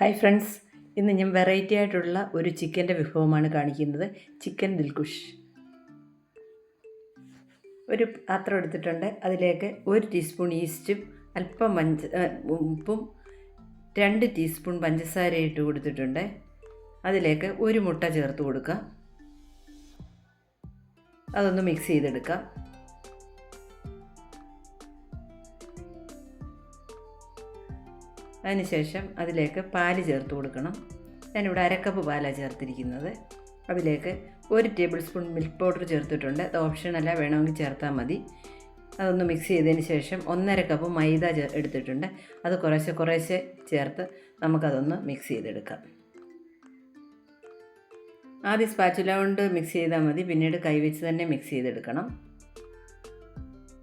Hi friends ഇന്ന് ഞാൻ variety ആയിട്ടുള്ള ഒരു ചിക്കന്റെ വിഭവമാണ് കാണിക്കുന്നത്. ചിക്കൻ ദിൽകുഷ് ഒരു പാത്രം എടുത്തിട്ടുണ്ട്. അതിലേക്ക് ഒരു ടീസ്പൂൺ ഈസ്റ്റും അല്പം പഞ്ച ഉപ്പും രണ്ട് ടീസ്പൂൺ പഞ്ചസാര ഇട്ട് കൊടുത്തിട്ടുണ്ട്. അതിലേക്ക് ഒരു മുട്ട ചേർത്ത് കൊടുക്കുക അതൊന്ന് മിക്സ് ചെയ്തെടുക്കാം. അതിനുശേഷം അതിലേക്ക് പാൽ ചേർത്ത് കൊടുക്കണം. ഞാനിവിടെ അരക്കപ്പ് പാലാണ് ചേർത്തിരിക്കുന്നത്. അതിലേക്ക് ഒരു ടേബിൾ സ്പൂൺ മിൽക്ക് പൗഡർ ചേർത്തിട്ടുണ്ട്. അത് ഓപ്ഷനല്ല വേണമെങ്കിൽ ചേർത്താൽ മതി. അതൊന്ന് മിക്സ് ചെയ്തതിന് ശേഷം ഒന്നര കപ്പ് മൈദ എടുത്തിട്ടുണ്ട്. അത് കുറേശ്ശെ കുറേശ്ശെ ചേർത്ത് നമുക്കതൊന്ന് മിക്സ് ചെയ്തെടുക്കാം. ആദ്യം സ്പാച്ചുല കൊണ്ട് മിക്സ് ചെയ്താൽ മതി. പിന്നീട് കൈവച്ച് തന്നെ മിക്സ് ചെയ്തെടുക്കണം.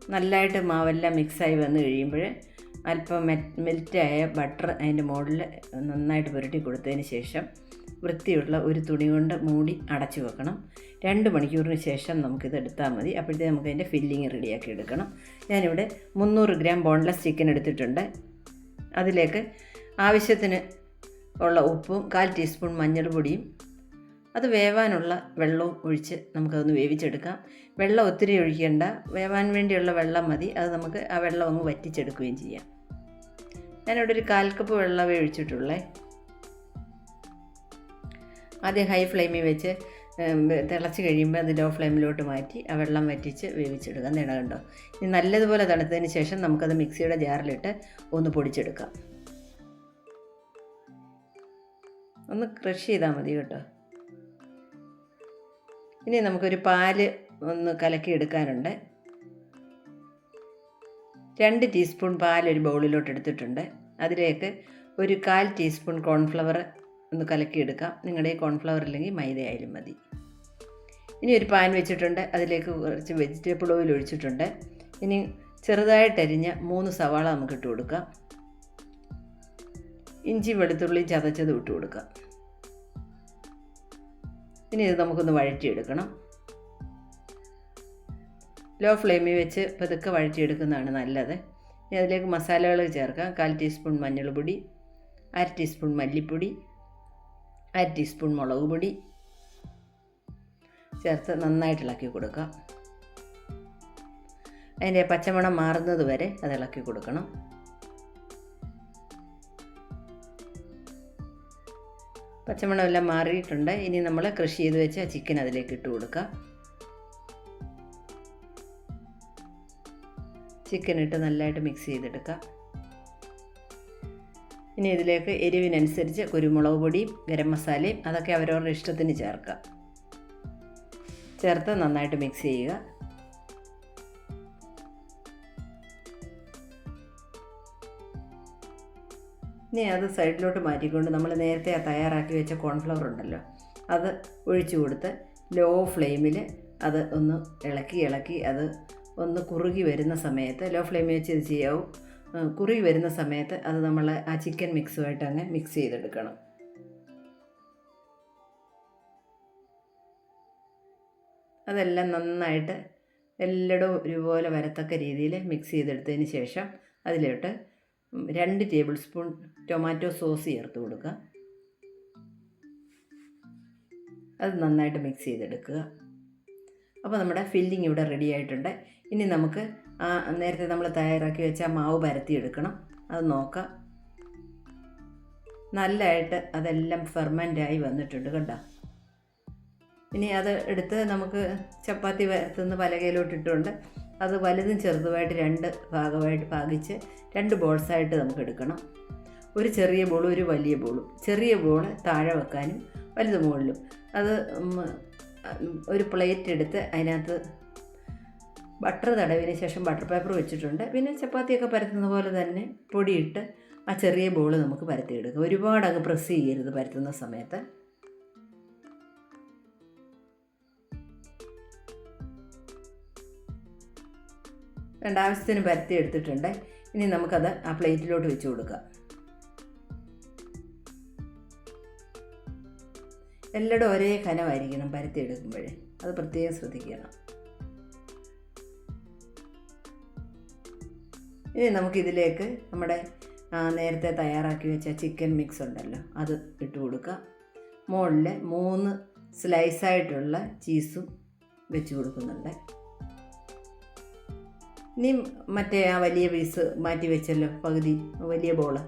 നല്ലതായിട്ട് മാവെല്ലാം മിക്സായി വന്ന് കഴിയുമ്പോൾ അല്പം മെൽറ്റ് മെൽറ്റായ ബട്ടർ അതിന്റെ മുകളിൽ നന്നായിട്ട് പുരട്ടി കൊടുത്തതിന് ശേഷം വൃത്തിയുള്ള ഒരു തുണി കൊണ്ട് മൂടി അടച്ചു വെക്കണം. രണ്ട് മണിക്കൂറിന് ശേഷം നമുക്കിത് എടുത്താൽ മതി. അപ്പോഴത്തേക്ക് നമുക്ക് അതിന്റെ ഫില്ലിങ് റെഡിയാക്കി എടുക്കണം. ഞാനിവിടെ മുന്നൂറ് ഗ്രാം ബോൺലെസ് ചിക്കൻ എടുത്തിട്ടുണ്ട്. അതിലേക്ക് ആവശ്യത്തിന് ഉള്ള ഉപ്പും കാൽ ടീസ്പൂൺ മഞ്ഞൾപ്പൊടിയും അത് വേവാനുള്ള വെള്ളവും ഒഴിച്ച് നമുക്കതൊന്ന് വേവിച്ചെടുക്കാം. വെള്ളം ഒത്തിരി ഒഴിക്കേണ്ട. വേവാൻ വേണ്ടിയുള്ള വെള്ളം മതി. അത് നമുക്ക് ആ വെള്ളം അങ്ങ് വറ്റിച്ചെടുക്കുകയും ചെയ്യാം. ഞാനിവിടെ ഒരു കാൽ കപ്പ് വെള്ളമേ ഒഴിച്ചിട്ടുള്ളേ. ആദ്യം ഹൈ ഫ്ലെയിമിൽ വെച്ച് തിളച്ച് കഴിയുമ്പോൾ അത് ലോ ഫ്ലെയിമിലോട്ട് മാറ്റി ആ വെള്ളം വറ്റിച്ച് വേവിച്ചെടുക്കാം. നിണ കണ്ടോ? ഇനി നല്ലതുപോലെ തണുത്തതിന് ശേഷം നമുക്കത് മിക്സിയുടെ ജാറിലിട്ട് ഒന്ന് പൊടിച്ചെടുക്കാം. ഒന്ന് ക്രഷ് ചെയ്താൽ മതി കേട്ടോ. ഇനി നമുക്കൊരു പാൽ ഒന്ന് കലക്കി എടുക്കാനുണ്ട്. രണ്ട് ടീസ്പൂൺ പാൽ ഒരു ബൗളിലോട്ട് എടുത്തിട്ടുണ്ട്. അതിലേക്ക് ഒരു കാൽ ടീസ്പൂൺ കോൺഫ്ലവർ ഒന്ന് കലക്കി എടുക്കാം. നിങ്ങളുടെ കോൺഫ്ലവർ ഇല്ലെങ്കിൽ മൈദ ആയാലും മതി. ഇനി ഒരു പാൻ വെച്ചിട്ടുണ്ട്. അതിലേക്ക് കുറച്ച് വെജിറ്റബിൾ ഓയിൽ ഒഴിച്ചിട്ടുണ്ട്. ഇനി ചെറുതായിട്ടരിഞ്ഞ മൂന്ന് സവാള നമുക്ക് ഇട്ട് കൊടുക്കാം. ഇഞ്ചി വെളുത്തുള്ളി ചതച്ചത് ഇട്ട് കൊടുക്കാം. ഇനി ഇത് നമുക്കൊന്ന് വഴറ്റിയെടുക്കണം. ലോ ഫ്ലെയിമിൽ വെച്ച് പതുക്കെ വഴറ്റിയെടുക്കുന്നതാണ് നല്ലത്. ഇനി അതിലേക്ക് മസാലകൾ ചേർക്കാം. കാൽ ടീസ്പൂൺ മഞ്ഞൾപ്പൊടി അര ടീസ്പൂൺ മല്ലിപ്പൊടി അര ടീസ്പൂൺ മുളക് പൊടി ചേർത്ത് നന്നായിട്ട് ഇളക്കി കൊടുക്കാം. അതിന്റെ പച്ചമണം മാറുന്നത് വരെ അത് ഇളക്കി കൊടുക്കണം. പച്ചമണമെല്ലാം മാറിയിട്ടുണ്ട്. ഇനി നമ്മൾ കൃഷി ചെയ്ത് വെച്ച ചിക്കൻ അതിലേക്ക് ഇട്ട് കൊടുക്കുക ചിക്കൻ ഇട്ട് നല്ലതായിട്ട് മിക്സ് ചെയ്തെടുക്കുക ഇനി ഇതിലേക്ക് എരിവിനനുസരിച്ച് കുരുമുളക് പൊടിയും ഗരം മസാലയും അതൊക്കെ അവരവരുടെ ഇഷ്ടത്തിന് ചേർക്കുക ചേർത്ത് നന്നായിട്ട് മിക്സ് ചെയ്യുക. ഇനി അത് സൈഡിലോട്ട് മാറ്റിക്കൊണ്ട് നമ്മൾ നേരത്തെ തയ്യാറാക്കി വെച്ച കോൺഫ്ലവർ ഉണ്ടല്ലോ അത് ഒഴിച്ചു കൊടുത്ത് ലോ ഫ്ലെയിമിൽ അത് ഒന്ന് ഇളക്കി ഇളക്കി അത് ഒന്ന് കുറുകി വരുന്ന സമയത്ത് ലോ ഫ്ലെയിമിൽ വെച്ച് ഇത് ചെയ്യാവും. കുറുകി വരുന്ന സമയത്ത് അത് നമ്മൾ ആ ചിക്കൻ മിക്സുമായിട്ട് അങ്ങ് മിക്സ് ചെയ്തെടുക്കണം. അതെല്ലാം നന്നായിട്ട് എല്ലായിടവും ഒരുപോലെ വരത്തക്ക രീതിയിൽ മിക്സ് ചെയ്തെടുത്തതിന് ശേഷം അതിലോട്ട് രണ്ട് ടേബിൾ സ്പൂൺ ടൊമാറ്റോ സോസ് ചേർത്ത് കൊടുക്കുക. അത് നന്നായിട്ട് മിക്സ് ചെയ്തെടുക്കുക. അപ്പോൾ നമ്മുടെ ഫില്ലിംഗ് ഇവിടെ റെഡി ആയിട്ടുണ്ട്. ഇനി നമുക്ക് ആ നേരത്തെ നമ്മൾ തയ്യാറാക്കി വെച്ച ആ മാവ് പരത്തിയെടുക്കണം. അത് നോക്കാം. നല്ലതായിട്ട് അതെല്ലാം ഫെർമന്റായി വന്നിട്ടുണ്ട് കണ്ടോ? ഇനി അത് എടുത്ത് നമുക്ക് ചപ്പാത്തി പരത്തുന്ന പലകയിലോട്ട് ഇട്ടുകൊണ്ട് അത് വലുതും ചെറുതുമായിട്ട് രണ്ട് ഭാഗമായിട്ട് ഭാഗിച്ച് രണ്ട് ബോൾസായിട്ട് നമുക്ക് എടുക്കണം. ഒരു ചെറിയ ബോളും ഒരു വലിയ ബോളും ചെറിയ ബോൾ താഴെ വെക്കാനും വലുത് മുകളിലും. അത് ഒരു പ്ലേറ്റ് എടുത്ത് അതിനകത്ത് ബട്ടർ തടവിന് ശേഷം ബട്ടർ പേപ്പർ വെച്ചിട്ടുണ്ട്. പിന്നെ ചപ്പാത്തിയൊക്കെ പരത്തുന്ന പോലെ തന്നെ പൊടിയിട്ട് ആ ചെറിയ ബോൾ നമുക്ക് പരത്തിയെടുക്കാം. ഒരുപാട് അങ്ങ് പ്രസ് ചെയ്യരുത് പരത്തുന്ന സമയത്ത്. രണ്ടാവശ്യത്തിന് പരത്തി എടുത്തിട്ടുണ്ട്. ഇനി നമുക്കത് ആ പ്ലേറ്റിലോട്ട് വെച്ച് കൊടുക്കാം. എല്ലായിടും ഒരേ കനമായിരിക്കണം പരത്തി എടുക്കുമ്പോഴേ. അത് പ്രത്യേകം ശ്രദ്ധിക്കണം. ഇനി നമുക്കിതിലേക്ക് നമ്മുടെ നേരത്തെ തയ്യാറാക്കി വെച്ച ചിക്കൻ മിക്സ് ഉണ്ടല്ലോ അത് ഇട്ട് കൊടുക്കുക മുകളിൽ മൂന്ന് സ്ലൈസായിട്ടുള്ള ചീസും വെച്ച് കൊടുക്കുന്നുണ്ട്. ഇനി മറ്റേ ആ വലിയ പീസ് മാറ്റി വെച്ചല്ലോ പകുതി വലിയ ബോൾ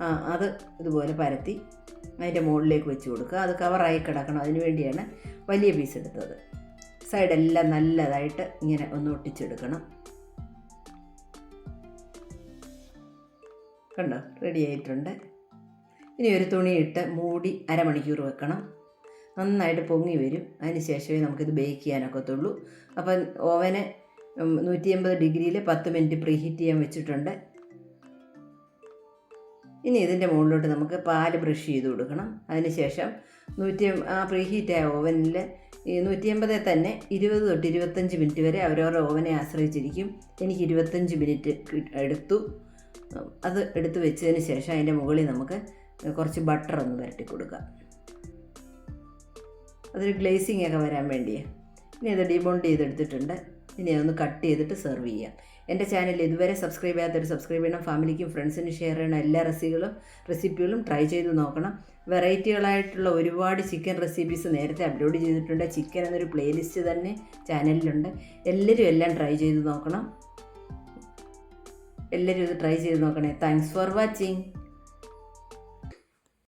ആ അത് ഇതുപോലെ പരത്തി അതിന്റെ മുകളിലേക്ക് വെച്ച് കൊടുക്കുക. അത് കവറായി കിടക്കണം. അതിന് വേണ്ടിയാണ് വലിയ പീസ് എടുത്തത്. സൈഡെല്ലാം നല്ലതായിട്ട് ഇങ്ങനെ ഒന്ന് ഒട്ടിച്ചെടുക്കണം. കണ്ടോ? റെഡി ആയിട്ടുണ്ട്. ഇനി ഒരു തുണിയിട്ട് മൂടി അരമണിക്കൂർ വെക്കണം. നന്നായിട്ട് പൊങ്ങി വരും. അതിന് ശേഷമേ നമുക്കിത് ബേക്ക് ചെയ്യാനൊക്കത്തുള്ളൂ. അപ്പം ഓവന് നൂറ്റി എൺപത് ഡിഗ്രിയിൽ പത്ത് മിനിറ്റ് പ്രീ ഹീറ്റ് ചെയ്യാൻ വെച്ചിട്ടുണ്ട്. ഇനി ഇതിന്റെ മുകളിലോട്ട് നമുക്ക് പാൽ ബ്രഷ് ചെയ്ത് കൊടുക്കണം. അതിനുശേഷം നൂറ്റി ആ പ്രീ ഹീറ്റായ ഓവനിൽ ഈ നൂറ്റി എൺപതിൽ തന്നെ ഇരുപത് തൊട്ട് ഇരുപത്തഞ്ച് മിനിറ്റ് വരെ അവരവരുടെ ഓവനെ ആശ്രയിച്ചിരിക്കും. എനിക്ക് ഇരുപത്തഞ്ച് മിനിറ്റ് എടുത്തു. അത് എടുത്തു വെച്ചതിന് ശേഷം അതിന്റെ മുകളിൽ നമുക്ക് കുറച്ച് ബട്ടർ ഒന്ന് പുരട്ടി കൊടുക്കാം. അതൊരു ഗ്ലേസിങ് ഒക്കെ വരാൻ വേണ്ടിയാണ് ഇനി അത് ഡിബോണ്ട് ചെയ്തെടുത്തിട്ടുണ്ട്. ഇനി അതൊന്ന് കട്ട് ചെയ്തിട്ട് സെർവ് ചെയ്യാം. എന്റെ ചാനൽ ഇതുവരെ സബ്സ്ക്രൈബ് ചെയ്യാത്തവർ സബ്സ്ക്രൈബ് ചെയ്യണം. ഫാമിലിക്കും ഫ്രണ്ട്സിനും ഷെയർ ചെയ്യണം. എല്ലാ റെസിപ്പികളും റെസിപ്പികളും ട്രൈ ചെയ്ത് നോക്കണം. വെറൈറ്റികളായിട്ടുള്ള ഒരുപാട് ചിക്കൻ റെസിപ്പീസ് നേരത്തെ അപ്ലോഡ് ചെയ്തിട്ടുണ്ട്. ചിക്കൻ എന്നൊരു പ്ലേലിസ്റ്റ് തന്നെ ചാനലിലുണ്ട് എല്ലാവരും എല്ലാം ട്രൈ ചെയ്ത് നോക്കണം. എല്ലാവരും ഇത് ട്രൈ ചെയ്ത് നോക്കണേ. Thanks for watching